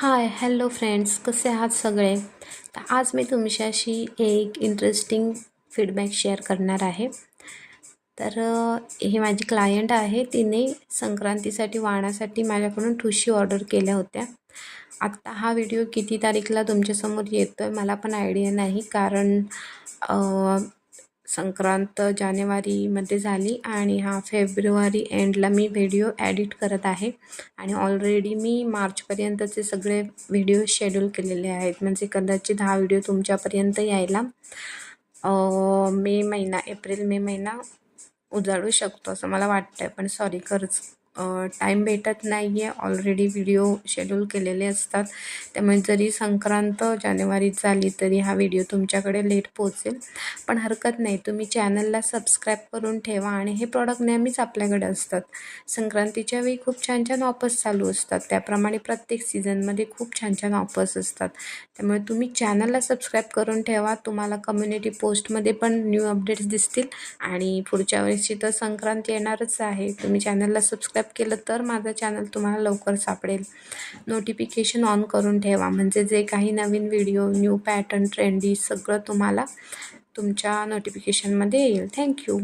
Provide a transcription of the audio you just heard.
Hi hello friends कसे आहात सगळे? तर आज मी तुमच्याशी एक इंटरेस्टिंग फीडबॅक शेअर करणार आहे. तर हे माझी क्लायंट आहे तिने संक्रांतीसाठी वाणासाठी माझ्याकडून ठुशी ऑर्डर केल्या होत्या. आत्ता हा व्हिडिओ किती तारीखला तुमच्यासमोर येतो आहे मला पण आयडिया नाही कारण संक्रांत जानेवारीमध्ये झाली आणि हा फेब्रुवारी एंडला मी व्हिडिओ ॲडिट करत आहे. आणि ऑलरेडी मी मार्चपर्यंतचे सगळे व्हिडिओ शेड्यूल केलेले आहेत. म्हणजे कदाचित दहा व्हिडिओ तुमच्यापर्यंत यायला मे महिना एप्रिल मे महिना उजाडू शकतो असं मला वाटतं आहे पण सॉरी खरंच टाईम भेटत नाही आहे ऑलरेडी व्हिडिओ शेड्यूल केलेले असतात. त्यामुळे जरी संक्रांत जानेवारीत झाली तरी हा व्हिडिओ तुमच्याकडे लेट पोहोचेल. पण हरकत नाही. तुम्ही चॅनलला सबस्क्राईब करून ठेवा आणि हे प्रॉडक्ट नेहमीच आपल्याकडे असतात. संक्रांतीच्या वेळी खूप छान छान ऑफर्स चालू असतात. त्याप्रमाणे प्रत्येक सीझनमध्ये खूप छान छान ऑफर्स असतात. त्यामुळे तुम्ही चॅनलला सबस्क्राईब करून ठेवा. तुम्हाला कम्युनिटी पोस्टमध्ये पण न्यू अपडेट्स दिसतील. आणि पुढच्या वेळेसची तर संक्रांत येणारच आहे. तुम्ही चॅनलला सबस्क्राईब केलं तर माझं चॅनल तुम्हाला लवकर सापडेल. नोटिफिकेशन ऑन करून ठेवा. म्हणजे जे काही नवीन व्हिडिओ न्यू पॅटर्न ट्रेंडी सगळं तुम्हाला तुमच्या नोटिफिकेशनमध्ये येईल. थँक्यू